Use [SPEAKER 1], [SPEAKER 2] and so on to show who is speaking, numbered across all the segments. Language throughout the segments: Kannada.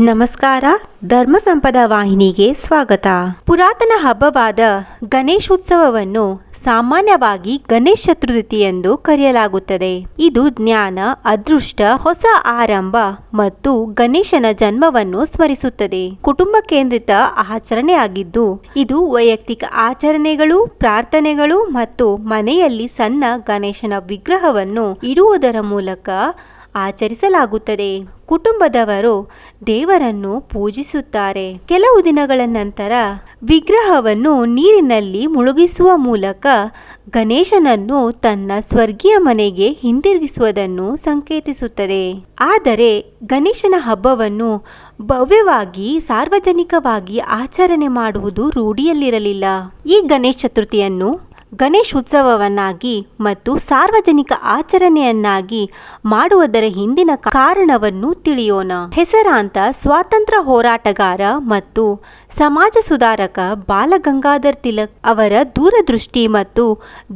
[SPEAKER 1] ನಮಸ್ಕಾರ, ಧರ್ಮ ಸಂಪದ ವಾಹಿನಿಗೆ ಸ್ವಾಗತ. ಪುರಾತನ ಹಬ್ಬವಾದ ಗಣೇಶೋತ್ಸವವನ್ನು ಸಾಮಾನ್ಯವಾಗಿ ಗಣೇಶ ಚತುರ್ಥಿ ಎಂದು ಕರೆಯಲಾಗುತ್ತದೆ. ಇದು ಜ್ಞಾನ, ಅದೃಷ್ಟ, ಹೊಸ ಆರಂಭ ಮತ್ತು ಗಣೇಶನ ಜನ್ಮವನ್ನು ಸ್ಮರಿಸುತ್ತದೆ. ಕುಟುಂಬ ಕೇಂದ್ರಿತ ಆಚರಣೆಯಾಗಿದ್ದು, ಇದು ವೈಯಕ್ತಿಕ ಆಚರಣೆಗಳು, ಪ್ರಾರ್ಥನೆಗಳು ಮತ್ತು ಮನೆಯಲ್ಲಿ ಸಣ್ಣ ಗಣೇಶನ ವಿಗ್ರಹವನ್ನು ಇಡುವುದರ ಮೂಲಕ ಆಚರಿಸಲಾಗುತ್ತದೆ. ಕುಟುಂಬದವರು ದೇವರನ್ನು ಪೂಜಿಸುತ್ತಾರೆ. ಕೆಲವು ದಿನಗಳ ನಂತರ ವಿಗ್ರಹವನ್ನು ನೀರಿನಲ್ಲಿ ಮುಳುಗಿಸುವ ಮೂಲಕ ಗಣೇಶನನ್ನು ತನ್ನ ಸ್ವರ್ಗೀಯ ಮನೆಗೆ ಹಿಂದಿರುಗಿಸುವುದನ್ನು ಸಂಕೇತಿಸುತ್ತದೆ. ಆದರೆ ಗಣೇಶನ ಹಬ್ಬವನ್ನು ಭವ್ಯವಾಗಿ, ಸಾರ್ವಜನಿಕವಾಗಿ ಆಚರಣೆ ಮಾಡುವುದು ರೂಢಿಯಲ್ಲಿರಲಿಲ್ಲ. ಈ ಗಣೇಶ ಚತುರ್ಥಿಯನ್ನು ಗಣೇಶ್ ಉತ್ಸವವನ್ನಾಗಿ ಮತ್ತು ಸಾರ್ವಜನಿಕ ಆಚರಣೆಯನ್ನಾಗಿ ಮಾಡುವುದರ ಹಿಂದಿನ ಕಾರಣವನ್ನು ತಿಳಿಯೋಣ. ಹೆಸರಾಂತ ಸ್ವಾತಂತ್ರ್ಯ ಹೋರಾಟಗಾರ ಮತ್ತು ಸಮಾಜ ಸುಧಾರಕ ಬಾಲಗಂಗಾಧರ್ ತಿಲಕ್ ಅವರ ದೂರದೃಷ್ಟಿ ಮತ್ತು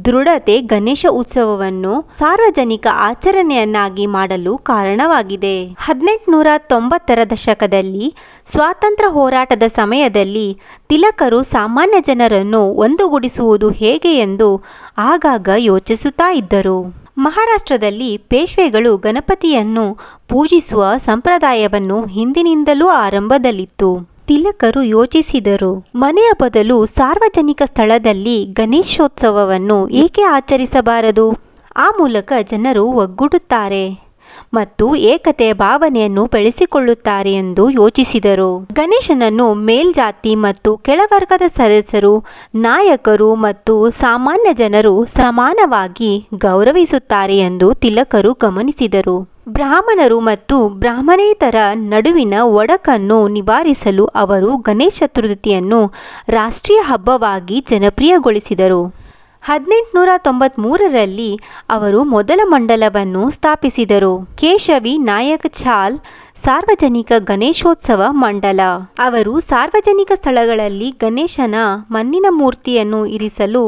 [SPEAKER 1] ದೃಢತೆ ಗಣೇಶ ಉತ್ಸವವನ್ನು ಸಾರ್ವಜನಿಕ ಆಚರಣೆಯನ್ನಾಗಿ ಮಾಡಲು ಕಾರಣವಾಗಿದೆ. ಹದಿನೆಂಟುನೂರ ತೊಂಬತ್ತರ ದಶಕದಲ್ಲಿ ಸ್ವಾತಂತ್ರ್ಯ ಹೋರಾಟದ ಸಮಯದಲ್ಲಿ ತಿಲಕರು ಸಾಮಾನ್ಯ ಜನರನ್ನು ಒಂದುಗೂಡಿಸುವುದು ಹೇಗೆ ಎಂದು ಆಗಾಗ ಯೋಚಿಸುತ್ತಾ ಇದ್ದರು. ಮಹಾರಾಷ್ಟ್ರದಲ್ಲಿ ಪೇಶ್ವೆಗಳು ಗಣಪತಿಯನ್ನು ಪೂಜಿಸುವ ಸಂಪ್ರದಾಯವನ್ನು ಹಿಂದಿನಿಂದಲೂ ಆರಂಭದಲ್ಲಿತ್ತು. ತಿಲಕರು ಯೋಚಿಸಿದರು. ಮನೆಯ ಬದಲು ಸಾರ್ವಜನಿಕ ಸ್ಥಳದಲ್ಲಿ ಗಣೇಶೋತ್ಸವವನ್ನು ಏಕೆ ಆಚರಿಸಬಾರದು? ಆ ಮೂಲಕ ಜನರು ಒಗ್ಗೂಡುತ್ತಾರೆ. ಮತ್ತು ಏಕತೆಯ ಭಾವನೆಯನ್ನು ಬೆಳೆಸಿಕೊಳ್ಳುತ್ತಾರೆ ಎಂದು ಯೋಚಿಸಿದರು. ಗಣೇಶನನ್ನು ಮೇಲ್ಜಾತಿ ಮತ್ತು ಕೆಳವರ್ಗದ ಸದಸ್ಯರು, ನಾಯಕರು ಮತ್ತು ಸಾಮಾನ್ಯ ಜನರು ಸಮಾನವಾಗಿ ಗೌರವಿಸುತ್ತಾರೆ ಎಂದು ತಿಲಕರು ಗಮನಿಸಿದರು. ಬ್ರಾಹ್ಮಣರು ಮತ್ತು ಬ್ರಾಹ್ಮಣೇತರ ನಡುವಿನ ಒಡಕನ್ನು ನಿವಾರಿಸಲು ಅವರು ಗಣೇಶ ಚತುರ್ಥಿಯನ್ನು ರಾಷ್ಟ್ರೀಯ ಹಬ್ಬವಾಗಿ ಜನಪ್ರಿಯಗೊಳಿಸಿದರು. ಹದಿನೆಂಟುನೂರ ತೊಂಬತ್ಮೂರರಲ್ಲಿ ಅವರು ಮೊದಲ ಮಂಡಲವನ್ನು ಸ್ಥಾಪಿಸಿದರು. ಕೇಶವಿ ನಾಯಕ್ ಛಾಲ್ ಸಾರ್ವಜನಿಕ ಗಣೇಶೋತ್ಸವ ಮಂಡಲ. ಅವರು ಸಾರ್ವಜನಿಕ ಸ್ಥಳಗಳಲ್ಲಿ ಗಣೇಶನ ಮಣ್ಣಿನ ಮೂರ್ತಿಯನ್ನು ಇರಿಸಲು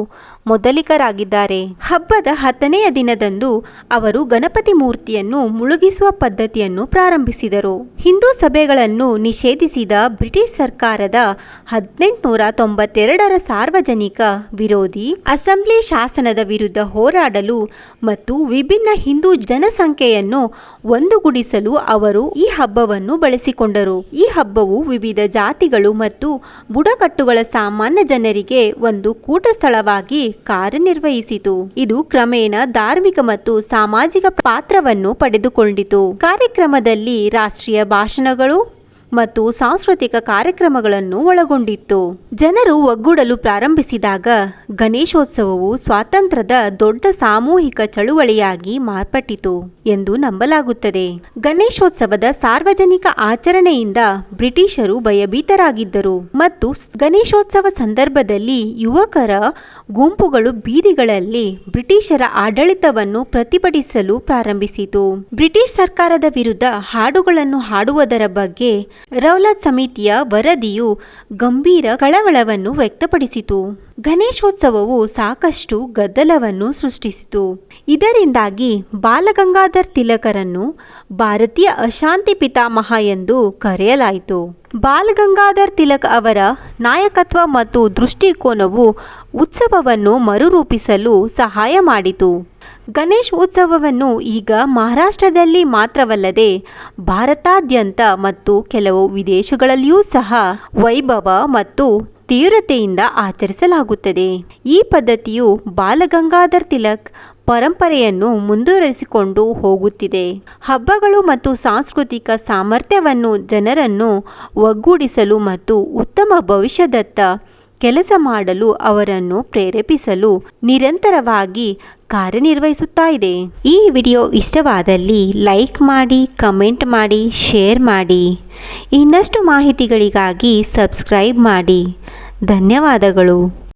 [SPEAKER 1] ಮೊದಲಿಗರಾಗಿದ್ದಾರೆ. ಹಬ್ಬದ ಹತ್ತನೆಯ ದಿನದಂದು ಅವರು ಗಣಪತಿ ಮೂರ್ತಿಯನ್ನು ಮುಳುಗಿಸುವ ಪದ್ಧತಿಯನ್ನು ಪ್ರಾರಂಭಿಸಿದರು. ಹಿಂದೂ ಸಭೆಗಳನ್ನು ನಿಷೇಧಿಸಿದ ಬ್ರಿಟಿಷ್ ಸರ್ಕಾರದ ಹದಿನೆಂಟುನೂರ ತೊಂಬತ್ತೆರಡರ ಸಾರ್ವಜನಿಕ ವಿರೋಧಿ ಅಸೆಂಬ್ಲಿ ಶಾಸನದ ವಿರುದ್ಧ ಹೋರಾಡಲು ಮತ್ತು ವಿಭಿನ್ನ ಹಿಂದೂ ಜನಸಂಖ್ಯೆಯನ್ನು ಒಂದುಗೂಡಿಸಲು ಅವರು ಈ ಹಬ್ಬವನ್ನು ಬಳಸಿಕೊಂಡರು. ಈ ಹಬ್ಬವು ವಿವಿಧ ಜಾತಿಗಳು ಮತ್ತು ಬುಡಕಟ್ಟುಗಳ ಸಾಮಾನ್ಯ ಜನರಿಗೆ ಒಂದು ಕೂಟ ಸ್ಥಳವಾಗಿ ಕಾರ್ಯನಿರ್ವಹಿಸಿತು. ಇದು ಕ್ರಮೇಣ ಧಾರ್ಮಿಕ ಮತ್ತು ಸಾಮಾಜಿಕ ಪಾತ್ರವನ್ನು ಪಡೆದುಕೊಂಡಿತು. ಕಾರ್ಯಕ್ರಮದಲ್ಲಿ ರಾಷ್ಟ್ರೀಯ ಭಾಷಣಗಳು ಮತ್ತು ಸಾಂಸ್ಕೃತಿಕ ಕಾರ್ಯಕ್ರಮಗಳನ್ನು ಒಳಗೊಂಡಿತ್ತು. ಜನರು ಒಗ್ಗೂಡಲು ಪ್ರಾರಂಭಿಸಿದಾಗ ಗಣೇಶೋತ್ಸವವು ಸ್ವಾತಂತ್ರ್ಯದ ದೊಡ್ಡ ಸಾಮೂಹಿಕ ಚಳುವಳಿಯಾಗಿ ಮಾರ್ಪಟ್ಟಿತು ಎಂದು ನಂಬಲಾಗುತ್ತದೆ. ಗಣೇಶೋತ್ಸವದ ಸಾರ್ವಜನಿಕ ಆಚರಣೆಯಿಂದ ಬ್ರಿಟಿಷರು ಭಯಭೀತರಾಗಿದ್ದರು ಮತ್ತು ಗಣೇಶೋತ್ಸವ ಸಂದರ್ಭದಲ್ಲಿ ಯುವಕರ ಗುಂಪುಗಳು ಬೀದಿಗಳಲ್ಲಿ ಬ್ರಿಟಿಷರ ಆಡಳಿತವನ್ನು ಪ್ರತಿಭಟಿಸಲು ಪ್ರಾರಂಭಿಸಿತು. ಬ್ರಿಟಿಷ್ ಸರ್ಕಾರದ ವಿರುದ್ಧ ಹಾಡುಗಳನ್ನು ಹಾಡುವುದರ ಬಗ್ಗೆ ರೌಲತ್ ಸಮಿತಿಯ ವರದಿಯು ಗಂಭೀರ ಕಳವಳವನ್ನು ವ್ಯಕ್ತಪಡಿಸಿತು. ಗಣೇಶೋತ್ಸವವು ಸಾಕಷ್ಟು ಗದ್ದಲವನ್ನು ಸೃಷ್ಟಿಸಿತು. ಇದರಿಂದಾಗಿ ಬಾಲಗಂಗಾಧರ್ ತಿಲಕರನ್ನು ಭಾರತೀಯ ಅಶಾಂತಿ ಪಿತಾಮಹ ಎಂದು ಕರೆಯಲಾಯಿತು. ಬಾಲಗಂಗಾಧರ್ ತಿಲಕ್ ಅವರ ನಾಯಕತ್ವ ಮತ್ತು ದೃಷ್ಟಿಕೋನವು ಉತ್ಸವವನ್ನು ಮರುರೂಪಿಸಲು ಸಹಾಯ ಮಾಡಿತು. ಗಣೇಶ್ ಉತ್ಸವವನ್ನು ಈಗ ಮಹಾರಾಷ್ಟ್ರದಲ್ಲಿ ಮಾತ್ರವಲ್ಲದೆ ಭಾರತಾದ್ಯಂತ ಮತ್ತು ಕೆಲವು ವಿದೇಶಗಳಲ್ಲಿಯೂ ಸಹ ವೈಭವ ಮತ್ತು ತೀವ್ರತೆಯಿಂದ ಆಚರಿಸಲಾಗುತ್ತದೆ. ಈ ಪದ್ಧತಿಯು ಬಾಲಗಂಗಾಧರ್ ತಿಲಕ್ ಪರಂಪರೆಯನ್ನು ಮುಂದುವರೆಸಿಕೊಂಡು ಹೋಗುತ್ತಿದೆ. ಹಬ್ಬಗಳು ಮತ್ತು ಸಾಂಸ್ಕೃತಿಕ ಸಾಮರ್ಥ್ಯವನ್ನು ಜನರನ್ನು ಒಗ್ಗೂಡಿಸಲು ಮತ್ತು ಉತ್ತಮ ಭವಿಷ್ಯದತ್ತ ಕೆಲಸ ಮಾಡಲು ಅವರನ್ನು ಪ್ರೇರೇಪಿಸಲು ನಿರಂತರವಾಗಿ ಕಾರ್ಯನಿರ್ವಹಿಸುತ್ತಾ ಇದೆ ಈ ವಿಡಿಯೋ ಇಷ್ಟವಾದಲ್ಲಿ ಲೈಕ್ ಮಾಡಿ, ಕಮೆಂಟ್ ಮಾಡಿ, ಶೇರ್ ಮಾಡಿ. ಇನ್ನಷ್ಟು ಮಾಹಿತಿಗಳಿಗಾಗಿ ಸಬ್ಸ್ಕ್ರೈಬ್ ಮಾಡಿ. ಧನ್ಯವಾದಗಳು.